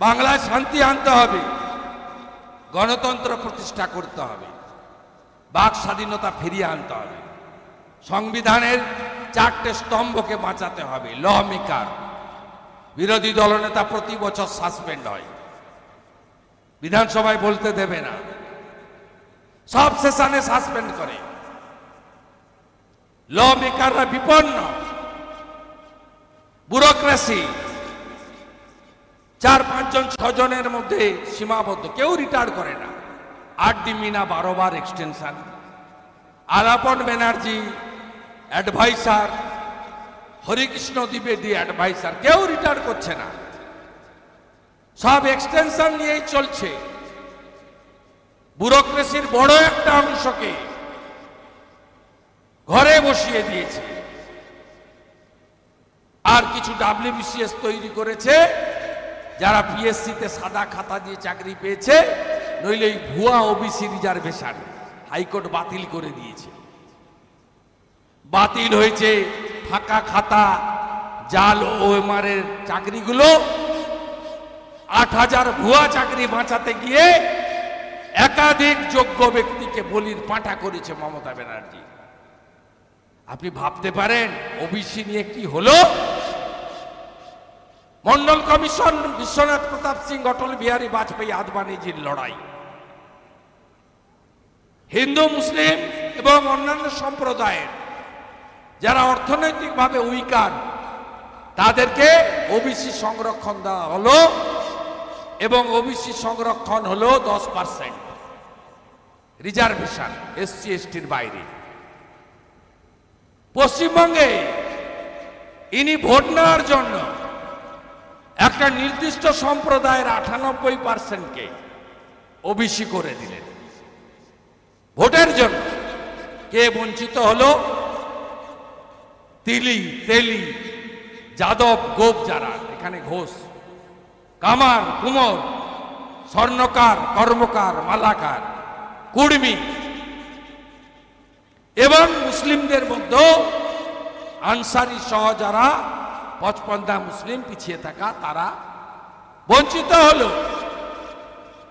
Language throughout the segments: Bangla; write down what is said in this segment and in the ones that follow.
বাংলায় শান্তি আনতে হবে। গণতন্ত্র প্রতিষ্ঠা করতে হবে। বাক স্বাধীনতা ফিরিয়ে আনতে হবে। সংবিধানের চারটে স্তম্ভকে বাঁচাতে হবে। Lawmaker. বিরোধী দলনেতা প্রতি বছর সাসপেন্ড হয়। বিধানসভায় বলতে দেবে না। সব সেশনে সাসপেন্ড করে। ল মেকাররা বিপন্ন। ব্যুরোক্রেসি। চার পাঁচজন ছজনের মধ্যে সীমাবদ্ধ। কেউ রিটায়ার করে না। আট ডিমিনা বারো বার এক্সটেনশন আলাপন ব্যানার্জি অ্যাডভাইসার হরিকৃষ্ণ দ্বিবেদী অ্যাডভাইসার কেউ রিটায়ার করছে না। সব এক্সটেনশন নিয়েই চলছে। ব্যুরোক্রেসির বড় একটা অংশকে ঘরে বসিয়ে দিয়েছে। আর কিছু ডাব্লিউবিসিএস তৈরি করেছে। যারা পিএসসিতে সাদা খাতা দিয়ে চাকরি পেয়েছে, নইলে এই ভুয়া ওবিসি রিজার্ভেশন হাইকোর্ট বাতিল করে দিয়েছে। বাতিল হয়েছে ফাঁকা খাতা, জাল ওএমআরের চাকরিগুলো। আট হাজার ভুয়া চাকরি বাঁচাতে গিয়ে একাধিক যোগ্য ব্যক্তিকে বলির পাঁঠা করেছে মমতা ব্যানার্জি। আপনি ভাবতে পারেন ওবিসি নিয়ে কি হলো? মন্ডল কমিশন বিশ্বনাথ প্রতাপ সিং, অটল বিহারী বাজপেয়ী, আদবানিজির লড়াই। হিন্দু, মুসলিম এবং অন্যান্য সম্প্রদায়ের যারা অর্থনৈতিকভাবে উইকার, তাদেরকে ওবিসি সংরক্ষণ দেওয়া হলো এবং ওবিসি সংরক্ষণ হলো দশ পার্সেন্ট। রিজার্ভেশন এসসি এসটির বাইরে। পশ্চিমবঙ্গে ইনি ভোট নেওয়ার জন্য একটা নির্দিষ্ট সম্প্রদায়ের আটানব্বই পার্সেন্টকে ওবিসি করে দিলেন। ভোটের জন্য কে বঞ্চিত হলো? তিলি, তেলি, যাদব, গোপ যারা, এখানে ঘোষ, কামার, কুমর, স্বর্ণকার, কর্মকার, মালাকার, কুর্মী, এবং মুসলিমদের মধ্যে আনসারি সহ যারা পচপন্দা মুসলিম পিছিয়ে থাকা তারা বঞ্চিত হলো।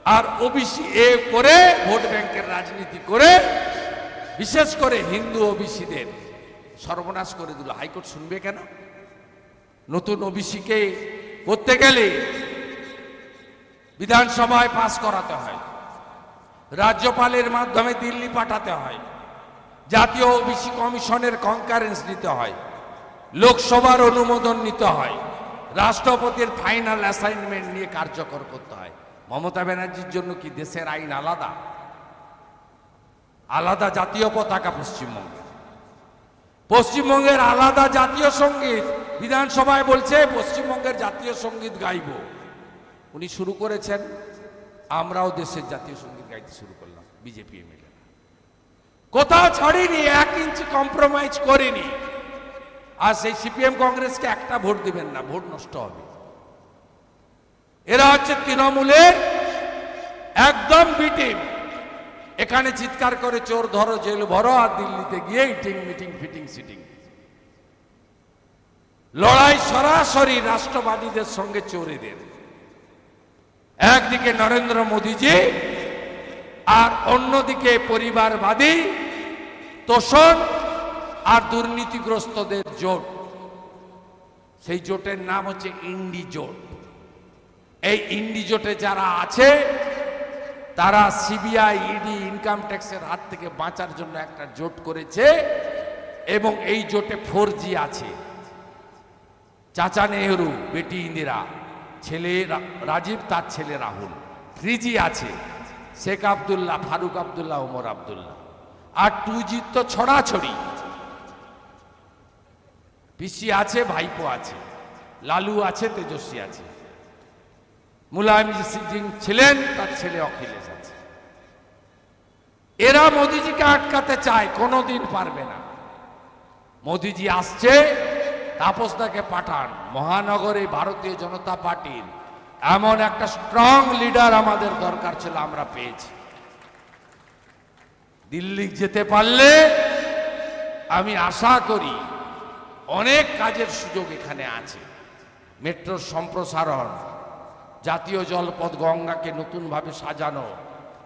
আর ওবিসি এ করে, ভোট ব্যাংকের রাজনীতি করে, বিশেষ করে হিন্দু ওবিসিদের সর্বনাশ করে দিল। হাইকোর্ট শুনবে কেন? নতুন ওবিসিকে করতে গেলে বিধানসভায় পাস করাতে হয়। রাজ্যপালের মাধ্যমে দিল্লি পাঠাতে হয়। জাতীয় ওবিসি কমিশনের কনকারেন্স নিতে হয়। লোকসভার অনুমোদন নিতে হয়। রাষ্ট্রপতির ফাইনাল অ্যাসাইনমেন্ট নিয়ে কার্যকর করতে হয়। মমতা ব্যানার্জির জন্য কি দেশের আইন আলাদা? আলাদা জাতীয় পতাকা পশ্চিমবঙ্গে পশ্চিমবঙ্গের আলাদা জাতীয় সংগীত বিধানসভায় বলছে, পশ্চিমবঙ্গের জাতীয় সংগীত গাইব। উনি শুরু করেছেন, আমরাও দেশের জাতীয় সংগীত গাইতে শুরু করলাম, বিজেপি এমএলএ কোথাও ছাড়িনি, এক ইঞ্চি কম্প্রোমাইজ করিনি। আর সেই সিপিএম কংগ্রেসকে একটা ভোট দিবেন না, ভোট নষ্ট হবে। এরা হচ্ছে তৃণমূলের একদম বিটিম এখানে চিৎকার করে চোর ধরো, জেল ভরো আর দিল্লিতে গিয়ে ইটিং, মিটিং, ফিটিং, সিটিং। লড়াই সরাসরি রাষ্ট্রবাদীদের সঙ্গে চোরেদের। একদিকে নরেন্দ্র মোদীজি আর অন্যদিকে পরিবারবাদী তোষণ আর দুর্নীতিগ্রস্তদের জোট। সেই জোটের নাম হচ্ছে ইন্ডি জোট। এই ইন্ডি জোটে যারা আছে, তারা সিবিআই ইডি ইনকাম ট্যাক্সের হাত থেকে বাঁচার জন্য একটা জোট করেছে এবং এই জোটে ফোর আছে। চাচা নেহরু, বেটি ইন্দিরা, ছেলে রাজীব, তার ছেলে রাহুল থ্রি আছে, শেখ আবদুল্লাহ, ফারুক আবদুল্লাহ, ওমর আবদুল্লাহ। আর টু জি তো ছড়াছড়ি। পিসি আছে, ভাইপো আছে, লালু আছে, তেজস্বী আছে। মুলায়ম সিং ছিলেন, তার ছেলে অখিলেশ আছে। এরা মোদিজিকে আটকাতে চায়, কোনোদিন পারবে না। মোদিজি আসছে তাপসদাকে পাঠান। মহানগরে ভারতীয় জনতা পার্টির এমন একটা স্ট্রং লিডার আমাদের দরকার ছিল, আমরা পেয়েছি। দিল্লি যেতে পারলে, আমি আশা করি অনেক কাজের সুযোগ এখানে আছে। মেট্রোর সম্প্রসারণ, জাতীয় জলপথ গঙ্গাকে নতুনভাবে সাজানো,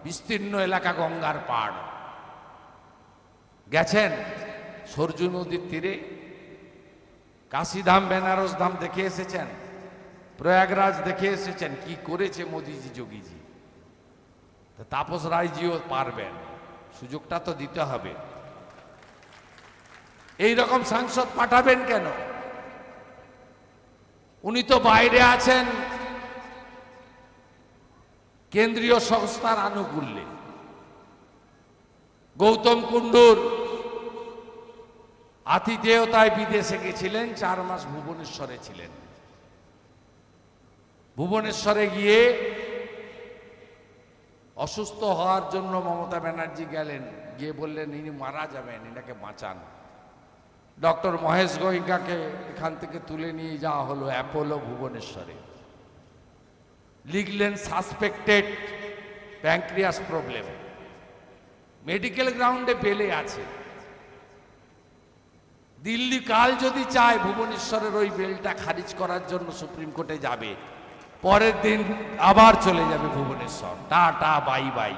বিস্তীর্ণ এলাকা গঙ্গার পাড়। গেছেন সরজু নদীর তীরে? কাশিধাম, বেনারস ধাম দেখে এসেছেন? প্রয়াগরাজ দেখে এসেছেন? কি করেছে মোদিজি, যোগীজি? তাপস রায়জিও পারবেন। সুযোগটা তো দিতে হবে। এই রকম সাংসদ পাঠাবেন কেন? উনি তো বাইরে আছেন। কেন্দ্রীয় সংস্থার আনুকূল্যে। গৌতম কুণ্ডুর আতিথেয়তায় বিদেশে গেছিলেন, চার মাস ভুবনেশ্বরে ছিলেন। ভুবনেশ্বরে গিয়ে অসুস্থ হওয়ার জন্য মমতা ব্যানার্জি গেলেন, গিয়ে বললেন, ইনি মারা যাবেন এনাকে বাঁচান। ডক্টর মহেশ গোয়েঙ্কাকে এখান থেকে তুলে নিয়ে যাওয়া হলো অ্যাপোলো ভুবনেশ্বরে। লিখলেন সাসপেক্টেড প্যাঙ্ক্রিয়াস প্রবলেম। মেডিকেল গ্রাউন্ডে বেলে আছে। দিল্লি কাল যদি চায় ভুবনেশ্বরের ওই বেলটা খারিজ করার জন্য সুপ্রিম কোর্টে যাবে, পরের দিন আবার চলে যাবে ভুবনেশ্বর। Tata, bye bye.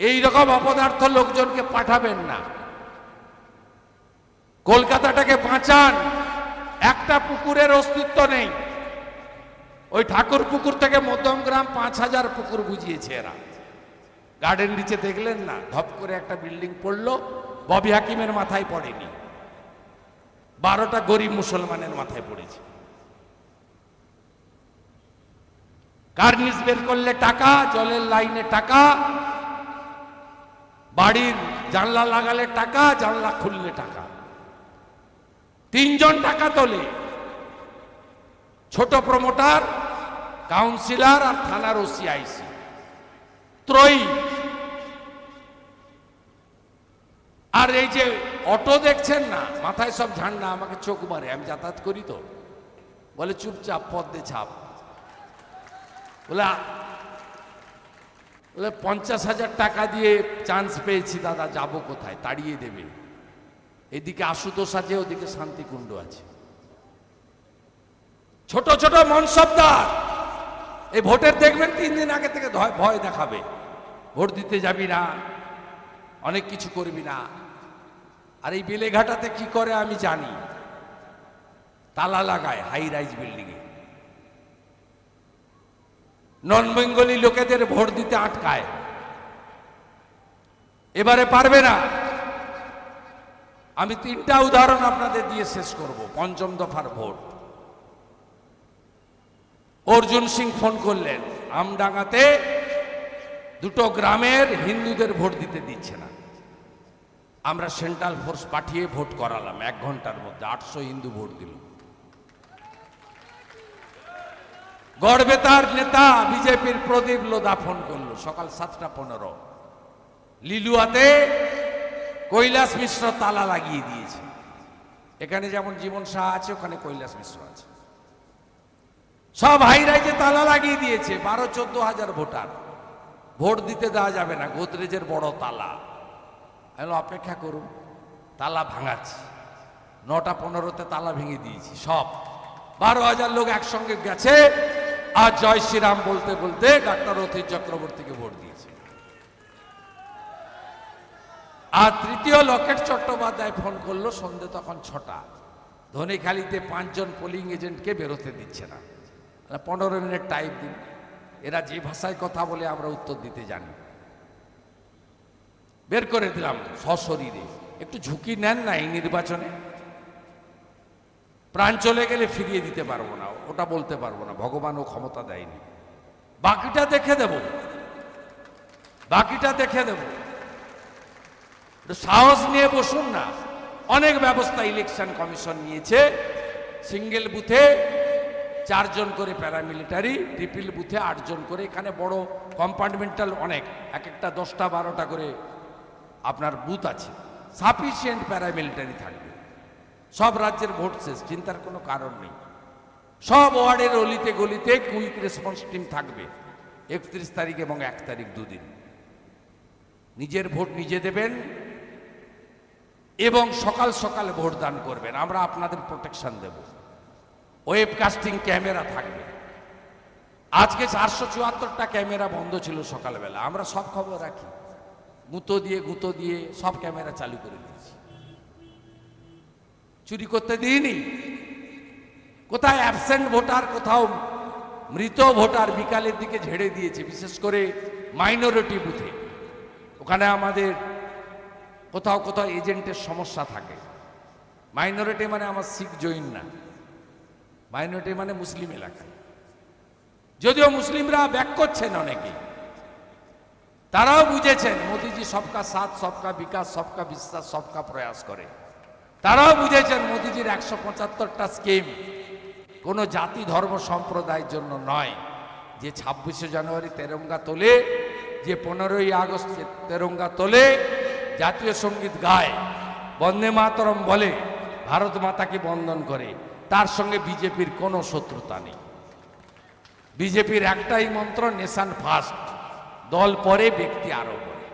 এই রকম অপদার্থ লোকজনকে পাঠাবেন না। কলকাতাটাকে বাঁচান। একটা পুকুরের অস্তিত্ব নেই। ওই ঠাকুর পুকুর থেকে মধ্যমগ্রাম পাঁচ হাজার পুকুর বুঝিয়েছে এরা। গার্ডেন নিচে দেখলেন না? ধপ করে একটা বিল্ডিং পড়ল। ববি হাকিমের মাথায় পড়েনি। বারোটা গরিব মুসলমানের মাথায় পড়েছে। কার্নিস বের করলে টাকা, জলের লাইনে টাকা, বাড়ির জানলা লাগালে টাকা, জানলা খুললে টাকা। তিনজন টাকা তোলে ছোট প্রমোটার কাউন্সিলর আর থানার ওসিআইসি ত্রয়ী। আর এই যে অটো দেখছেন না, মাথায় সব ঝান্ডা, আমাকে চোখ মারে আমি যাতায়াত করি তো। বলে, চুপচাপ, পদ্মে ছাপ। বলে পঞ্চাশ হাজার টাকা দিয়ে চান্স পেয়েছি, দাদা, যাব কোথায়? তাড়িয়ে দেবে। এদিকে আশুতোষ আছে, ওদিকে শান্তিকুণ্ড আছে। ছোট ছোট মনসবদার, এই ভোটের দেখবেন, তিন দিন আগে থেকে ভয় দেখাবে। ভোট দিতে যাবি না, অনেক কিছু করবি না। আর এই বেলেঘাটাতে কি করে আমি জানি? তালা লাগায় হাই রাইজ বিল্ডিংয়ে নন বেঙ্গলি লোকেদের ভোট দিতে আটকায়। এবারে পারবে না। আমি তিনটা উদাহরণ আপনাদের দিয়ে শেষ করব, পঞ্চম দফার ভোট। অর্জুন সিং ফোন করলেন, আমডাঙ্গাতে দুটো গ্রামের হিন্দুদের ভোট দিতে দিচ্ছে না। আমরা সেন্ট্রাল ফোর্স পাঠিয়ে ভোট করালাম, এক ঘণ্টার মধ্যে আটশো হিন্দু ভোট দিল। গড়বেতার নেতা বিজেপির প্রদীপ লোদা ফোন করল, সকাল সাতটা পনেরো। লিলুয়াতে কৈলাস মিশ্র তালা লাগিয়ে দিয়েছে। এখানে যেমন জীবন শাহ আছে, ওখানে কৈলাস মিশ্র আছে। সব হাইরাই যে তালা লাগিয়ে দিয়েছে, বারো, চোদ্দ হাজার ভোটার। ভোট দিতে দেওয়া যাবে না, গোদরেজের বড় তালা। আমি অপেক্ষা করুন, তালা ভাঙাচ্ছি। নটা পনেরোতে তালা ভেঙে দিয়েছি, সব। বারো হাজার লোক একসঙ্গে গেছে, আর জয় শ্রীরাম বলতে বলতে ডাক্তার অথির চক্রবর্তীকে ভোট দিয়েছে। আর তৃতীয় লকেট চট্টোপাধ্যায় ফোন করল, সন্ধে তখন ছটা। ধনেখালিতে পাঁচজন পোলিং এজেন্টকে বেরোতে দিচ্ছে না। পনেরো মিনিট টাইম দিন। এরা যে ভাষায় কথা বলে আমরা উত্তর দিতে জানি। বের করে দিলাম সশরীরে। একটু ঝুঁকি নেন না এই নির্বাচনে। প্রাণ চলে গেলে ফিরিয়ে দিতে পারব না, ওটা বলতে পারব না। ভগবানও ক্ষমতা দেয়নি। বাকিটা দেখে দেব। বাকিটা দেখে দেব। সাহস নিয়ে বসুন না। অনেক ব্যবস্থা ইলেকশন কমিশন নিয়েছে। সিঙ্গেল বুথে চারজন করে প্যারামিলিটারি ট্রিপল বুথে আটজন করে। এখানে বড় কম্পার্টমেন্টাল অনেক। এক একটা দশটা বারোটা করে আপনার বুথ আছে। সাফিসিয়েন্ট প্যারামিলিটারি থাকবে। সব রাজ্যের ভোট শেষ, চিন্তার কোনো কারণ নেই। সব ওয়ার্ডের অলিতে গলিতে কুইক রেসপন্স টিম থাকবে। একত্রিশ তারিখ এবং এক তারিখ দুদিন। নিজের ভোট নিজে দেবেন। এবং সকাল সকাল ভোট দান করবেন। আমরা আপনাদের প্রোটেকশন দেব। ওয়েব কাস্টিং ক্যামেরা থাকবে। আজকে চারশো চুয়াত্তরটা ক্যামেরা বন্ধ ছিল সকালবেলা। আমরা সব খবর রাখি। গুঁতো দিয়ে গুঁতো দিয়ে সব ক্যামেরা চালু করে দিয়েছি। চুরি করতে দিইনি। কোথায় অ্যাবসেন্ট ভোটার কোথাও মৃত ভোটার বিকালের দিকে ঝেড়ে দিয়েছে। বিশেষ করে মাইনরিটি বুথে ওখানে আমাদের কোথাও কোথাও এজেন্টের সমস্যা থাকে। মাইনরিটি মানে আমার শিখ জৈন না। মাইনরিটি মানে মুসলিম এলাকা। যদিও মুসলিমরা ব্যাক করছেন অনেকে। তারাও বুঝেছেন, মোদিজি সবকা সাথ, সবকা বিকাশ, সবকা বিশ্বাস, সবকা প্রয়াস করে। তারাও বুঝেছেন মোদিজির একশো পঁচাত্তরটা স্কিম কোনো জাতি ধর্ম সম্প্রদায়ের জন্য নয়। যে ছাব্বিশে জানুয়ারি তেরঙ্গা তোলে, যে পনেরোই আগস্ট তেরঙ্গা তোলে জাতীয় সংগীত গায়, বন্দে মাতরম বলে ভারত মাতাকে বন্দন করে, তার সঙ্গে বিজেপির কোনো শত্রুতা নেই। বিজেপির একটাই মন্ত্র, নেশান ফার্স্ট দল পরে ব্যক্তি আরও পরে।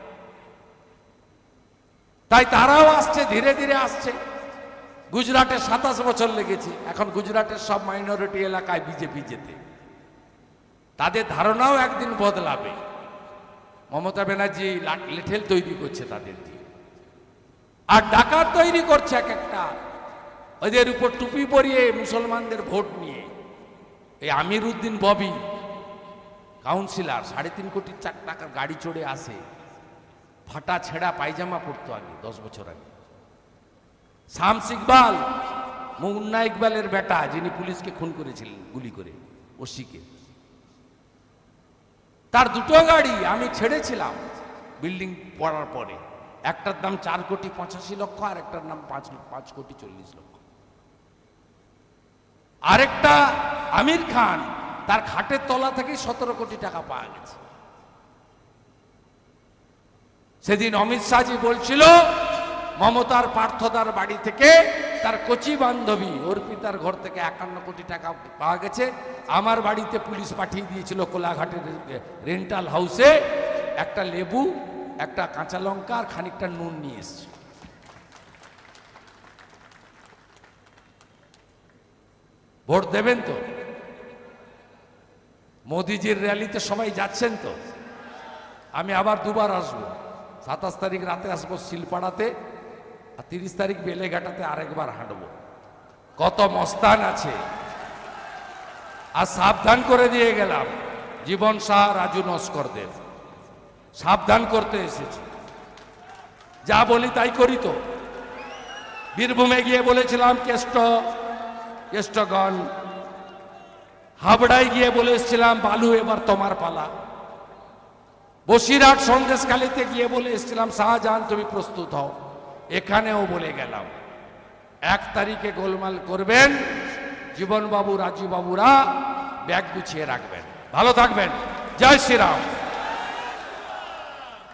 তাই তারাও আসছে, ধীরে ধীরে আসছে। গুজরাটে সাতাশ বছর লেগেছে, এখন গুজরাটের সব মাইনরিটি এলাকায় বিজেপি যেতে। তাদের ধারণাও একদিন বদলাবে। মমতা ব্যানার্জি লেঠেল তৈরি করছে তাদের দিয়ে। আর ডাকাত তৈরি করছে এক একটা। ওদের উপর টুপি পরিয়ে মুসলমানদের ভোট নিয়ে। এই আমির উদ্দিন ববি, কাউন্সিলর, সাড়ে তিন কোটি চার টাকার গাড়ি চড়ে আসে। ফাটা ছেঁড়া পায়জামা পরতো আগে, দশ বছর আগে। শামস ইকবাল, মুন্না ইকবালের বেটা, যিনি পুলিশকে খুন করেছিলেন গুলি করে, ওসিকে। তার দুটো গাড়ি আমি ছেড়েছিলাম বিল্ডিং পড়ার পরে। একটার দাম চার কোটি পঁচাশি লক্ষ আর একটার নাম পাঁচ পাঁচ কোটি চল্লিশ লক্ষ। আরেকটা আমির খান, তার খাটের তলা থেকে সতেরো কোটি টাকা পাওয়া গেছে। সেদিন অমিত শাহজি বলছিল, মমতার পার্থদার বাড়ি থেকে তার কচি বান্ধবী অর্পিতার ঘর থেকে একান্ন কোটি টাকা পাওয়া গেছে। আমার বাড়িতে পুলিশ পাঠিয়ে দিয়েছিল কোলাঘাটের রেন্টাল হাউসে। একটা লেবু, একটা কাঁচা লঙ্কা আর খানিকটা নুন নিয়ে এসছে। ভোট দেবেন তো? মোদিজির র্যালিতে সবাই যাচ্ছেন তো? আমি আবার দুবার আসব। সাতাশ তারিখ রাতে আসব শিলপাড়াতে। আর তিরিশ তারিখ বেলেঘাটাতে আরেকবার হাঁটবো। কত মস্তান আছে। আর সাবধান করে দিয়ে গেলাম। জীবন শাহ রাজু নস্করদের সাবধান করতে এসেছি। যা বলি তাই করি তো। বীরভূমে গিয়ে বলেছিলাম, কেষ্ট, কেষ্টগণ। হাবড়ায় গিয়ে বলে এসেছিলাম, বালু, এবার তোমার পালা। বসিরহাট সন্দেশকালীতে গিয়ে বলে এসেছিলাম, শাহজাহান, তুমি প্রস্তুত হও। এখানেও বলে গেলাম, এক তারিখে গোলমাল করবেন, জীবনবাবু রাজু বাবুরা ব্যাগ গুছিয়ে রাখবেন। ভালো থাকবেন। জয় শ্রীরাম।